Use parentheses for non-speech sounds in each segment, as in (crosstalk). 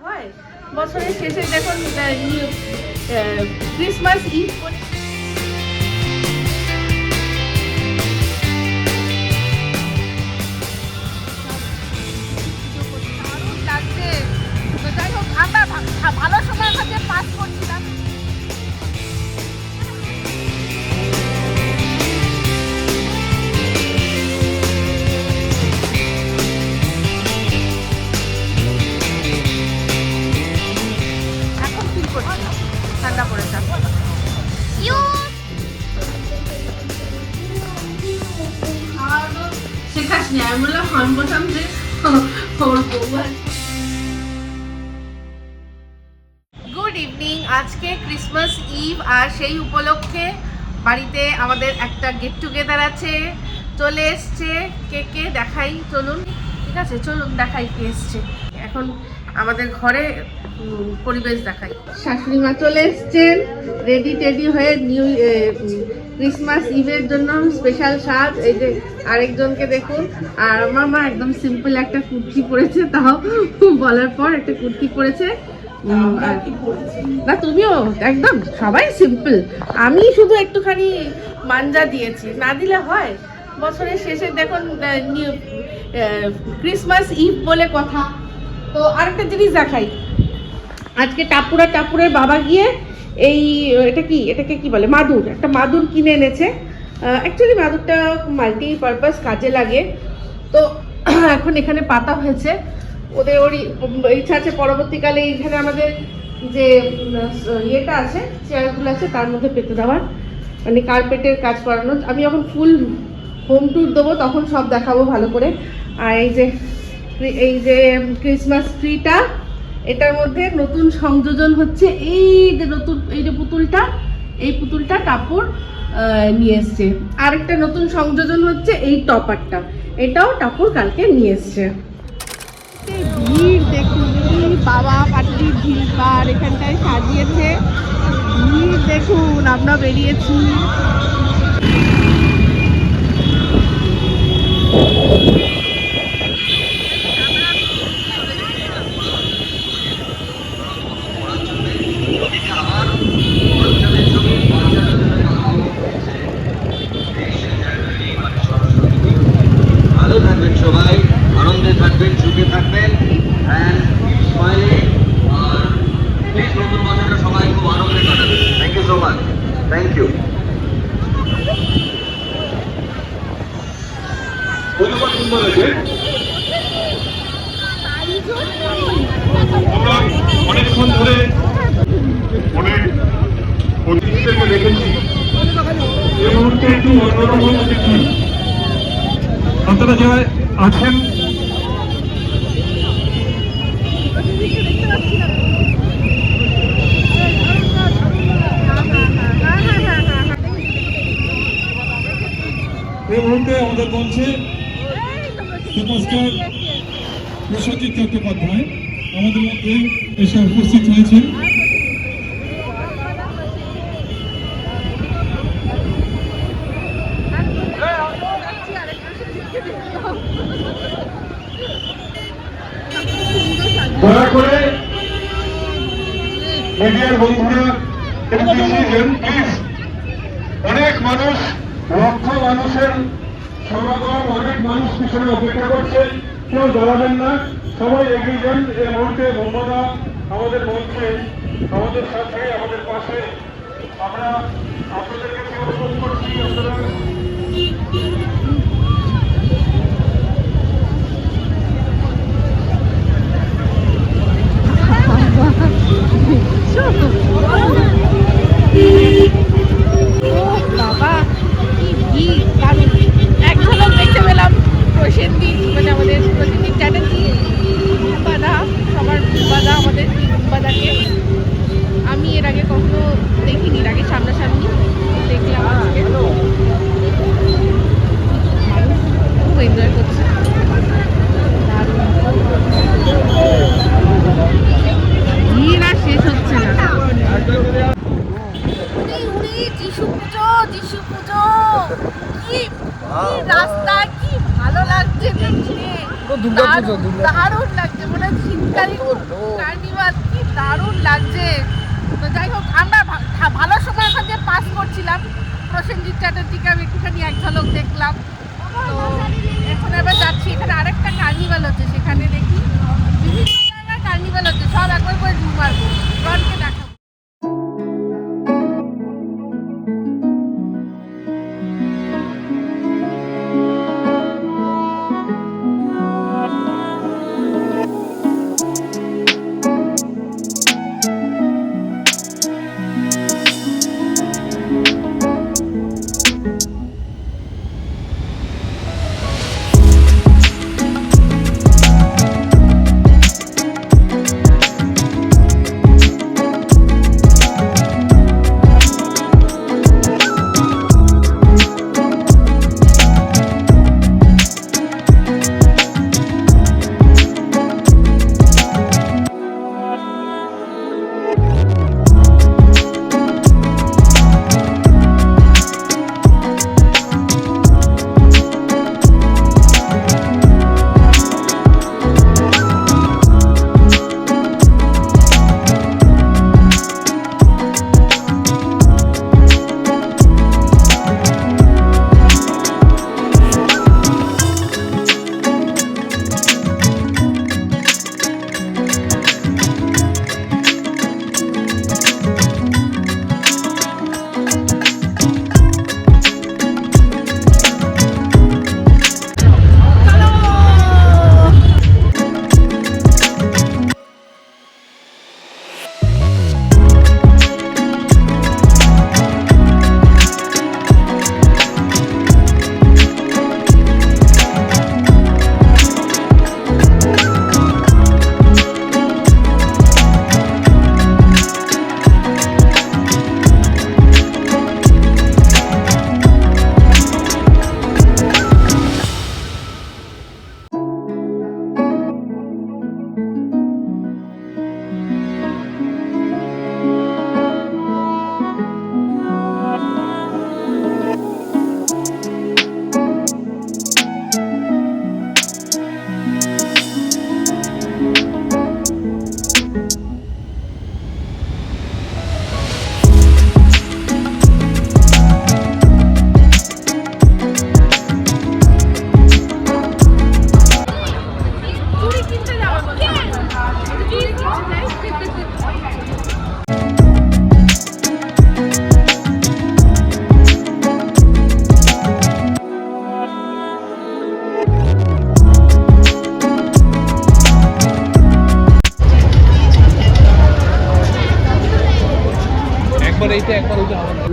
হয়। বছরের শেষে আহ, ক্রিসমাস ইভ ঠান্ডা পড়েছে শেখাস নি আমি বললাম হন বললাম যে ওর বউ গুড ইভিনিং আজকে ক্রিসমাস ইভ আর সেই উপলক্ষে বাড়িতে আমাদের একটা গেট টুগেদার আছে। চলে এসছে কে কে দেখাই চলুন। ঠিক আছে চলুন দেখাই কে এসছে। এখন আমাদের ঘরে পরিবেশ দেখাই। শাশুড়ি মা চলে এসছেন রেডি টেডি হয়ে নিউ ক্রিসমাস ইভের জন্য স্পেশাল সাজ এই যে আরেকজনকে দেখুন। আর আমার মা একদম সিম্পল একটা কুর্তি পরেছে তাও বলার পর একটা কুর্তি পরেছে। না তুমিও একদম সবাই সিম্পল আমি শুধু একটুখানি মাঞ্জা দিয়েছি। না দিলে হয় বছরের শেষে দেখুন নিউ- ক্রিসমাস ইভ বলে কথা। তো আরেকটা জিনিস দেখাই। আজকে টাপুরা টাপুরের বাবা গিয়ে এই, এটা কি? এটাকে কি বলে? মাদুর। একটা মাদুর কিনে এনেছে। অ্যাকচুয়ালি মাদুরটা মাল্টি পারপাস কাজে লাগে। তো (clears throat) এখন এখানে পাতা হয়েছে। ওদের ওর ইচ্ছা আছে পরবর্তীকালে এইখানে আমাদের যে ইয়েটা আছে, চেয়ারগুলো আছে, তার মধ্যে পেতে দেওয়ার। মানে কার্পেটের কাজ করানো আমি যখন ফুল হোম ট্যুর দেবো, তখন সব দেখাবো ভালো করে। আর এই যে এই যে ক্রিসমাস ট্রিটা এটার মধ্যে নতুন সংযোজন হচ্ছে। এই যে নতুন, এই যে পুতুলটা, এই পুতুলটা টাপুর নিয়ে এসছে। আরেকটা নতুন সংযোজন হচ্ছে এই টপারটা। এটাও টাপুর কালকে নিয়ে এসছে। ভিড় দেখুন বাবা পাটলির ভিড়, বার এখানটায় সাজিয়েছে। ভিড় দেখুন, আমরা বেরিয়েছি। ভালো পরিবার সুন্দর আছে আমরা অনেকক্ষণ ধরে অনেক দেখেছি। মুহূর্তে একটু অন্যরকম অতিথি। আপনারা যারা আছেন এই মুহূর্তে আমাদের মঞ্চে সুপারস্টার বিশ্বজিৎ চট্টোপাধ্যায় আমাদের মধ্যে এসে উপস্থিত হয়েছেন। দয়া করে মিডিয়ার বন্ধুরা অনেক মানুষ পিছনে অপেক্ষা করছে কেউ দাঁড়াবেন না। সবাই এগিয়ে যান এই মুহূর্তে। মমতা আমাদের মঞ্চে আমাদের সাথে আমাদের পাশে আমরা আপনাদের কাছে অনুরোধ করছি। আপনারা বাবা (laughs) (laughs) (laughs) কি ভিড় দারুণ এক ঝলক দেখতে পেলাম প্রসেনজিৎ মানে আমাদের প্রসেনজিৎ চ্যাটার্জি ลับ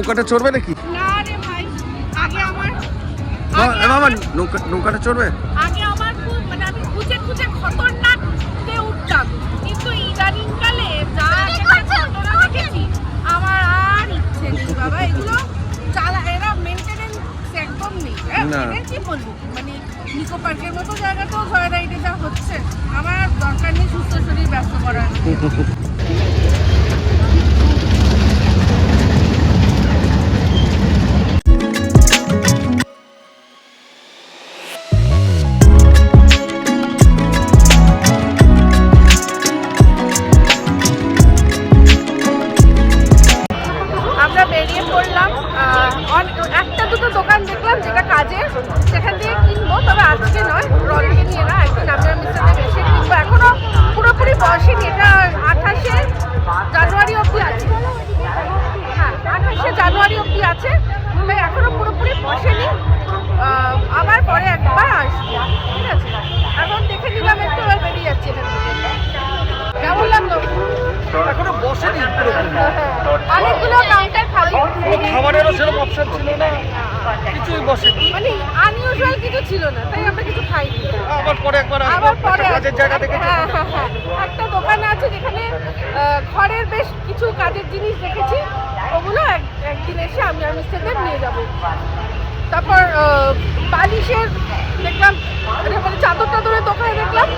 নৌকাটা চড়বে নাকি? না রে ভাই আগে আমার মামা নৌকা নৌকাটা চড়বে? আগে আমার খুব মানে আমি খুঁজে খুঁজে খতরনাক তে উঠতাম। কিন্তু ইদানিং কালে যা ঘটনা দেখেছি আমার আর ইচ্ছে নেই বাবা। এগুলো চালা এরা মেনটেনেন্স একদম নেই। কি বলব? মানে নিকো পার্কের মতো জায়গাতেও জয় রাইডে যা হচ্ছে আমার দরকার নেই সুস্থ শরীর ব্যস্ত করার। (laughs) আবার পরে একবার আসব। ঠিক আছে? এখন দেখে নিলাম একটু এবার বেরিয়ে যাচ্ছি এখান কেমন লাগল? এখনও বসেনি অনেকগুলো কাউন্টার খালি। খাবারেরও সেরকম অপশন ছিল না। কিছুই বসেনি। মানে আনইউজুয়াল কিছু ছিল না তাই আমরা কিছু খাইনি। আবার পরে একবার আবার পরে একটা কাজের জায়গা দেখে হ্যাঁ হ্যাঁ হ্যাঁ। একটা দোকান আছে যেখানে ঘরের বেশ কিছু কাজের জিনিস দেখেছি। ওগুলো এক- একদিন এসে আমি আর মিস্টারদের নিয়ে যাব। তারপর বালিশের দেখলাম মানে মানে চাদর টাদরের দোকানে দেখলাম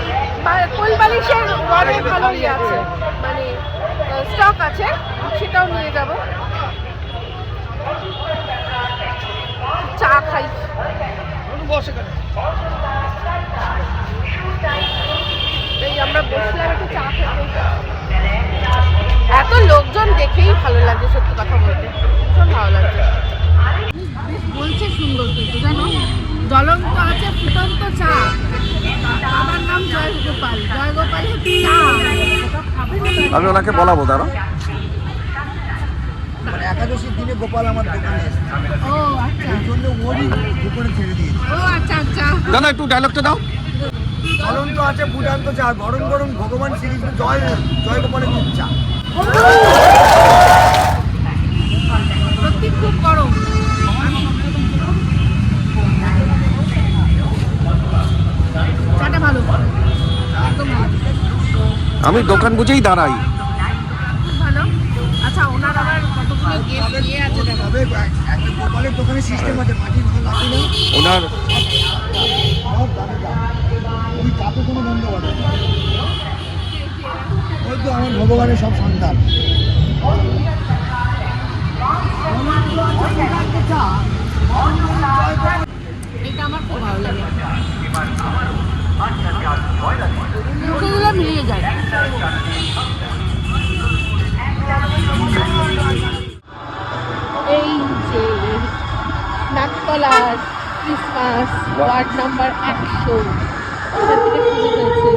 কোল বালিশের অনেক ভালো ইয়ে আছে। মানে স্টক আছে সেটাও নিয়ে যাব। চা খাই। বসে এই আমরা বসলাম একটু চা খেতে। এত লোকজন দেখেই ভালো লাগছে আমি ওনাকে বলাবো দাঁড়া মানে একাদশীর দিনে গোপাল আমার দোকানে ও আচ্ছা। এই জন্য ওরই দোকানে ছেড়ে দিয়েছি। ও আচ্ছা আচ্ছা। দাদা একটু ডায়লগটা দাও। আছে ফুটান্ত চা গরম গরম ভগবান শ্রীকৃষ্ণ জয় জয় গোপালের দুধ চা সত্যি খুব গরম চাটা ভালো একদম ভালো আমি দোকান বুঝেই দাঁড়াই খুব ভালো আচ্ছা ওনার আবার কতগুলো গেস্ট নিয়ে আছে দেখো তবে একটা গোপালের দোকানে সিস্টেম আছে মাটির ভালো লাগে না ওনার সব দামে দাম ওই চাপে কোনো বন্ধ করে না। ওই তো আমার ভগবানের সব সন্তান এটা আমার খুব ভালো লাগে ওয়ার্ড নাম্বার একশো ওখান থেকে শুরু হয়েছে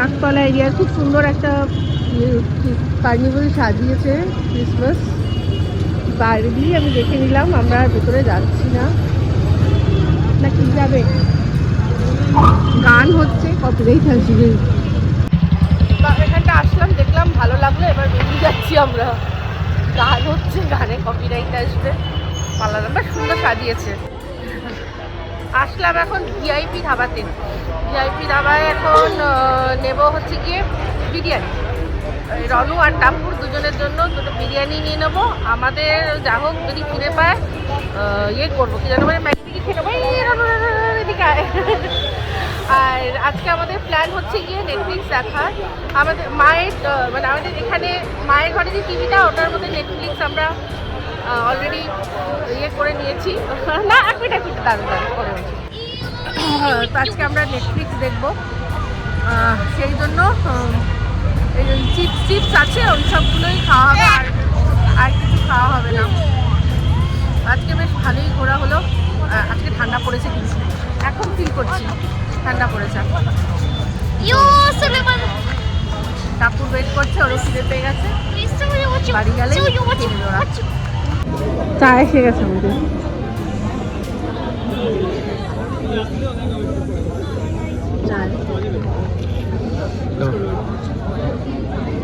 নাকতলা এরিয়ার খুব সুন্দর একটা কার্নিভাল সাজিয়েছে ক্রিসমাস। বাইরে দিয়ে আমি দেখে নিলাম, আমরা আর ভেতরে যাচ্ছি না। না, কি যাবে? গান হচ্ছে কপিরাইট আসবে এখানটা আসলাম, দেখলাম ভালো লাগল, এবার বেরিয়ে যাচ্ছি আমরা। গান হচ্ছে, গানে কপিরাইট আসবে। পাল্লা নাম্বার সুন্দর সাজিয়েছে। আসলাম এখন ভিআইপি ধাবাতে। ভিআইপি ধাবায় এখন নেব হচ্ছে গিয়ে বিরিয়ানি। রনু আর টাপুর দুজনের জন্য দুটো বিরিয়ানি নিয়ে নেব। আমাদের যা হোক যদি কিনে পায় ইয়ে করব। কি জানো মানে ম্যাগি খেয়ে। আর আজকে আমাদের প্ল্যান হচ্ছে গিয়ে নেটফ্লিক্স দেখার। আমাদের মায়ের মানে আমাদের এখানে মায়ের ঘরে যে টিভিটা ওটার মধ্যে নেটফ্লিক্স আমরা অলরেডি ইয়ে করে নিয়েছি। না, এক মিনিট এক মিনিট আজকে আমরা নেটফ্লিক্স দেখব। সেই জন্য চিপস চিপস আছে ওই সবগুলোই খাওয়া হবে আর আর কিছু খাওয়া হবে না। আজকে বেশ ভালোই ঘোরা হলো। আজকে ঠান্ডা পড়েছে কিন্তু। এখন ফিল করছি ঠান্ডা পড়েছে. কাপুর ওয়েট করছে ওরও ফিরে পেয়ে গেছে. বাড়ি গেলে. চা এসে গেছে আমাদের।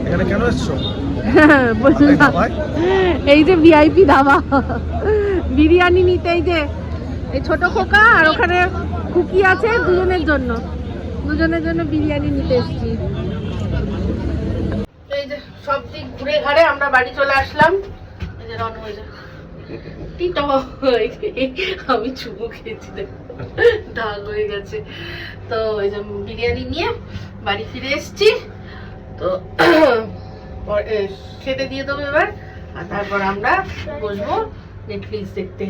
এখানে কেন এসছো? (laughs) এই যে ভিআইপি ধাবা। বিরিয়ানি নিতে এই যে এই ছোট খোকা আর ওখানে কুকি আছে দুজনের জন্য। দুজনের জন্য বিরিয়ানি নিতে এসেছি। এই যে সব দিক ঘুরে ঘাড়ে আমরা বাড়ি চলে আসলাম। এই যে রন হয়ে যায় আমি চুমু খেয়েছি দেখো। ডাল হয়ে গেছে। তো এই যে বিরিয়ানি নিয়ে বাড়ি ফিরে এসেছি। তো খেতে দিয়ে দেবো এবার। আর তারপর আমরা বসবো নেটফ্লিক্স দেখতে।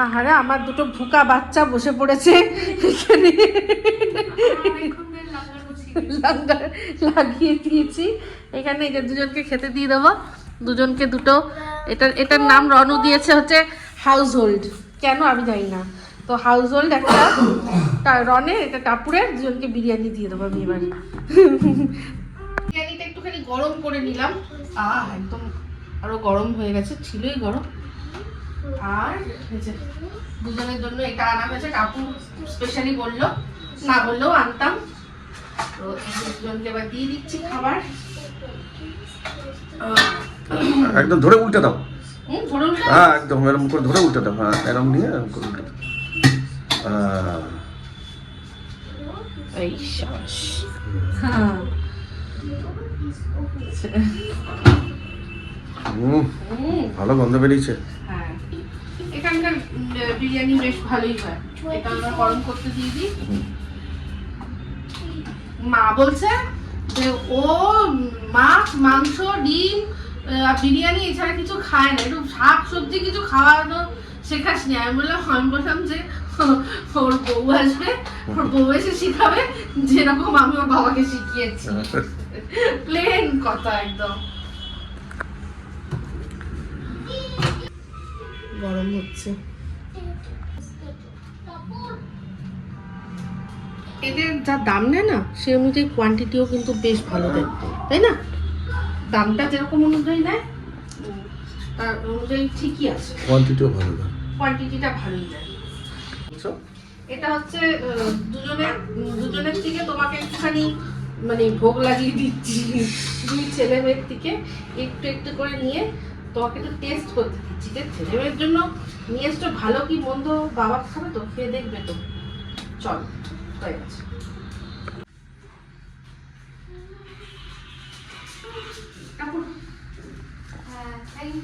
আহারে, আমার দুটো ভুকা বাচ্চা বসে পড়েছে লাগিয়ে দিয়েছি। এখানে এই যে দুজনকে খেতে দিয়ে দেবো। দুজনকে দুটো। এটার এটার নাম রনু দিয়েছে হচ্ছে হাউস হোল্ড কেন আমি জানি না। তো হাউস হোল্ড একটা টা- রনের এটা টাপুরের দুজনকে বিরিয়ানি দিয়ে দেবো আমি এবার। বিরিয়ানিটা একটুখানি গরম করে নিলাম। আহ একদম আরও গরম হয়ে গেছে ছিলই গরম। আর দুজনের জন্য এটা আনা হয়েছে কাকু স্পেশালি বলল না বললেও আনতাম। তো এই দুজনকে এবার দিয়ে দিচ্ছি খাবার। একদম ধরে উল্টে দাও। হুম, ধরুন হ্যাঁ একদম এরকম করে ধরে উল্টে দাও। হ্যাঁ এরকম নিয়ে উল্টে দাও আহ, এই শাবাশ। হ্যাঁ। হুম, হুম, ভালো গন্ধ বেরিয়েছে। হ্যাঁ। এখানকার বিরিয়ানি বেশ ভালোই হয়। এটা আমরা গরম করতে দিয়ে দিই। মা বলছে যে ও মাছ মাংস ডিম আহ, বিরিয়ানি এছাড়া কিছু খায় না। একটু শাক সবজি কিছু খাওয়ানো শেখাস নি। আমি বললাম আমি বললাম যে ওর বউ আসবে ওর বউ এসে শিখাবে যেরকম আমি ওর বাবাকে শিখিয়েছি। প্লেন কথা একদম। গরম হচ্ছে। এদের যা দাম নেয় না সে অনুযায়ী কোয়ান্টিটিও কিন্তু বেশ ভালো দেয় তাই না? দামটা যেরকম অনুযায়ী নেয় তার অনুযায়ী ঠিকই আছে। কোয়ান্টিটিও ভালো না কোয়ান্টিটিটা ভালোই দেয়। বুঝছ? এটা হচ্ছে দুজনের দুজনের থেকে তোমাকে একটুখানি মানে ভোগ লাগিয়ে দিচ্ছি। দুই ছেলে মেয়ের থেকে একটু একটু করে নিয়ে তোমাকে একটু টেস্ট করতে দিচ্ছি। যে ছেলে মেয়ের জন্য নিয়ে এসছো ভালো কি মন্দ? বাবা খাবে তো খেয়ে দেখবে তো। চল হয়ে গেছে।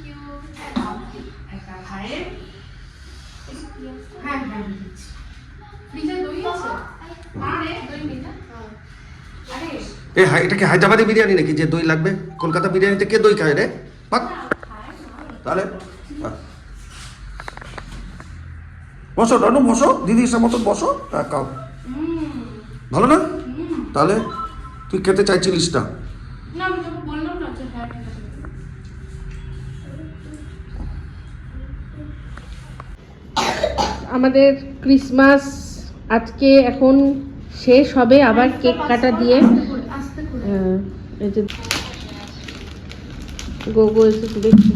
you. একটা ভাইয়ের হ্যাঁ হ্যাঁ। দিচ্ছি ফ্রিজে দই আছে? না দই নেই আরে এ হাই এটা কি হায়দ্রাবাদি বিরিয়ানি নাকি যে দই লাগবে? কলকাতা বিরিয়ানিতে কে দই খায় রে? পাক। তাহলে বসো রনু বসো দিদি এসে মতন বসো হ্যাঁ খাও। ভালো না? তাহলে তুই খেতে চাইছিলিস না আমাদের ক্রিসমাস আজকে এখন শেষ হবে আবার কেক কাটা দিয়ে আহ, এই যে গোগো এসে দেখছি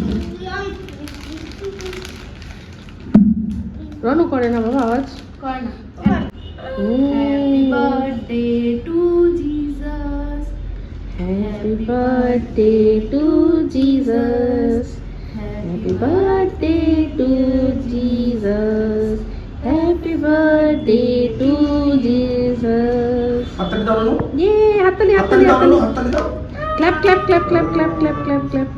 রনও করে না বাবা আওয়াজ? করে না। Happy birthday to Jesus. Happy birthday to Jesus. Happy birthday to ইয়ে হাততালি হাততালি হাততালি হাততালি। দাও। Clap clap clap clap clap clap clap clap.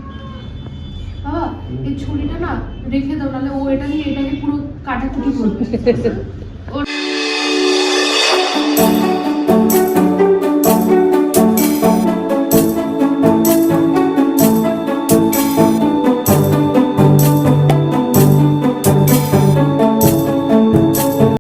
বাবা এই ছুরিটা না রেখে দাও নাহলে ও এটা নিয়ে এটাকে পুরো কাটাকুটি করবে (laughs)